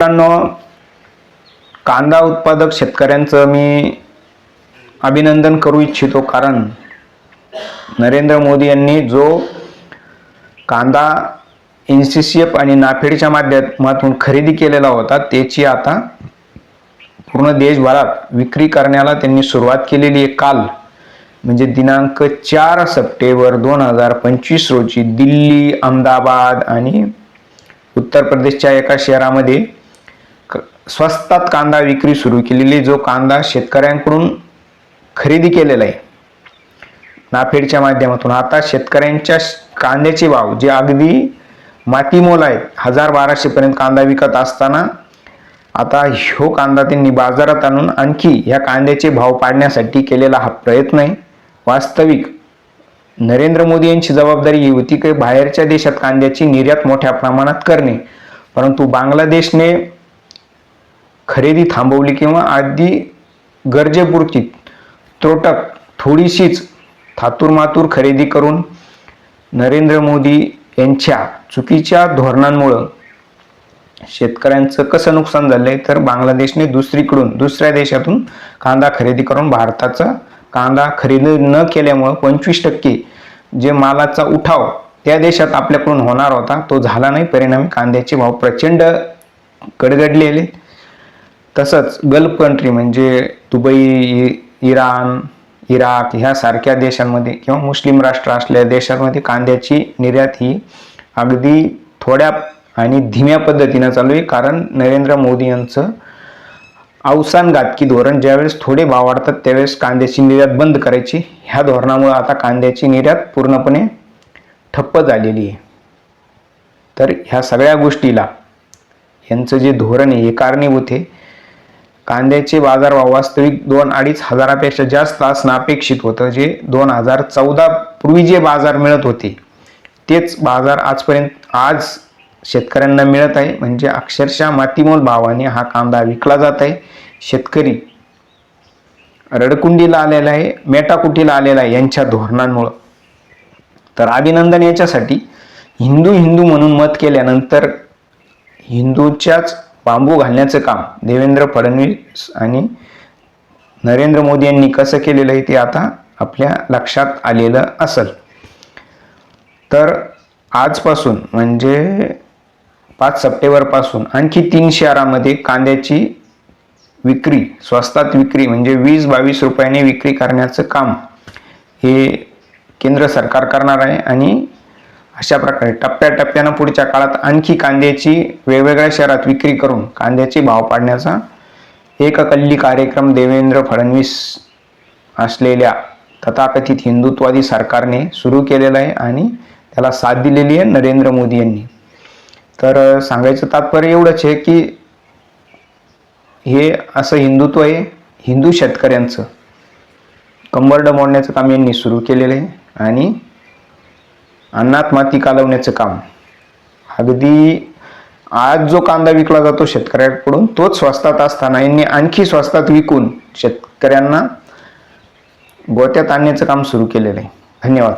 मित्रांनो कांदा उत्पादक शेतकऱ्यांचं मी अभिनंदन करू इच्छितो कारण नरेंद्र मोदी यांनी जो कांदा एन सी सी एफ आणि नाफेडच्या माध्यमातून खरेदी केलेला होता त्याची आता पूर्ण देशभरात विक्री करण्याला त्यांनी सुरुवात केलेली आहे काल. म्हणजे दिनांक चार सप्टेंबर दोन हजार पंचवीस रोजी दिल्ली अहमदाबाद आणि उत्तर प्रदेशच्या एका शहरामध्ये स्वस्तात कांदा विक्री सुरू केलेली जो कांदा शेतकऱ्यांकडून खरेदी केलेला आहे नाफेडच्या माध्यमातून. आता शेतकऱ्यांच्या कांद्याचे भाव जे अगदी मातीमोल आहेत हजार बाराशे पर्यंत कांदा विकत असताना आता ह्यो कांदा त्यांनी बाजारात आणून आणखी ह्या कांद्याचे भाव पाडण्यासाठी केलेला हा प्रयत्न आहे. वास्तविक नरेंद्र मोदी यांची जबाबदारी ही होती की बाहेरच्या देशात कांद्याची निर्यात मोठ्या प्रमाणात करणे. परंतु बांगलादेशने खरेदी थांबवली किंवा अगदी गरजेपुरती त्रोटक थोडीशीच थातूरमातूर खरेदी करून नरेंद्र मोदी यांच्या चुकीच्या धोरणांमुळं शेतकऱ्यांचं कसं नुकसान झालंय तर बांगलादेशने दुसरीकडून दुसऱ्या देशातून कांदा खरेदी करून भारताचा कांदा खरेदी न केल्यामुळं पंचवीस टक्के जे मालाचा उठाव त्या देशात आपल्याकडून होणार होता तो झाला नाही. परिणामी कांद्याचे भाव प्रचंड गडगडलेले. तसंच गल्फ कंट्री म्हणजे दुबई इराण इराक ह्यासारख्या देशांमध्ये किंवा मुस्लिम राष्ट्र असलेल्या देशांमध्ये कांद्याची निर्यात ही अगदी थोड्या आणि धीम्या पद्धतीनं चालू आहे. कारण नरेंद्र मोदी यांचं अवसानघातकी धोरण ज्यावेळेस थोडे भाव वाढतात त्यावेळेस कांद्याची निर्यात बंद करायची. ह्या धोरणामुळे आता कांद्याची निर्यात पूर्णपणे ठप्प झालेली आहे. तर ह्या सगळ्या गोष्टीला यांचं जे धोरण आहे हे कारणीभूत आहे. कांद्याचे बाजारभाव वास्तविक दोन अडीच हजारापेक्षा जास्त असणं अपेक्षित होतं जे दोन हजार चौदा पूर्वी जे बाजार मिळत होते तेच बाजार आजपर्यंत आज शेतकऱ्यांना मिळत आहे. म्हणजे अक्षरशः मातीमोल भावाने हा कांदा विकला जात आहे. शेतकरी रडकुंडीला आलेला आहे मेटाकुटीला आलेला आहे यांच्या धोरणांमुळं. तर अभिनंदन याच्यासाठी हिंदू हिंदू म्हणून मत केल्यानंतर हिंदूच्याच बांबू घालण्याचं काम देवेंद्र फडणवीस आणि नरेंद्र मोदी यांनी कसं केलेलं आहे ते आता आपल्या लक्षात आलेलं असेल. तर आजपासून म्हणजे पाच सप्टेंबरपासून आणखी तीन शहरामध्ये कांद्याची विक्री स्वस्तात विक्री म्हणजे वीस बावीस रुपयाने विक्री करण्याचं काम हे केंद्र सरकार करणार आहे आणि अशा प्रकारे टप्प्याटप्प्यानं पुढच्या काळात आणखी कांद्याची वेगवेगळ्या शहरात विक्री करून कांद्याचे भाव पाडण्याचा एककल्ली कार्यक्रम देवेंद्र फडणवीस असलेल्या तथाकथित हिंदुत्वादी सरकारने सुरू केलेला आहे आणि त्याला साथ दिलेली आहे नरेंद्र मोदी यांनी. तर सांगायचं तात्पर्य एवढंच आहे की हे असं हिंदुत्व आहे हिंदू शेतकऱ्यांचं. कंबरडं मोडण्याचं काम यांनी सुरू केलेलं आहे आणि अन्नात माती कालवण्याचं काम. अगदी आज जो कांदा विकला जातो शेतकऱ्याकडून तोच स्वस्तात असताना यांनी आणखी स्वस्तात विकून शेतकऱ्यांना गोत्यात आणण्याचं काम सुरू केलेलं आहे. धन्यवाद.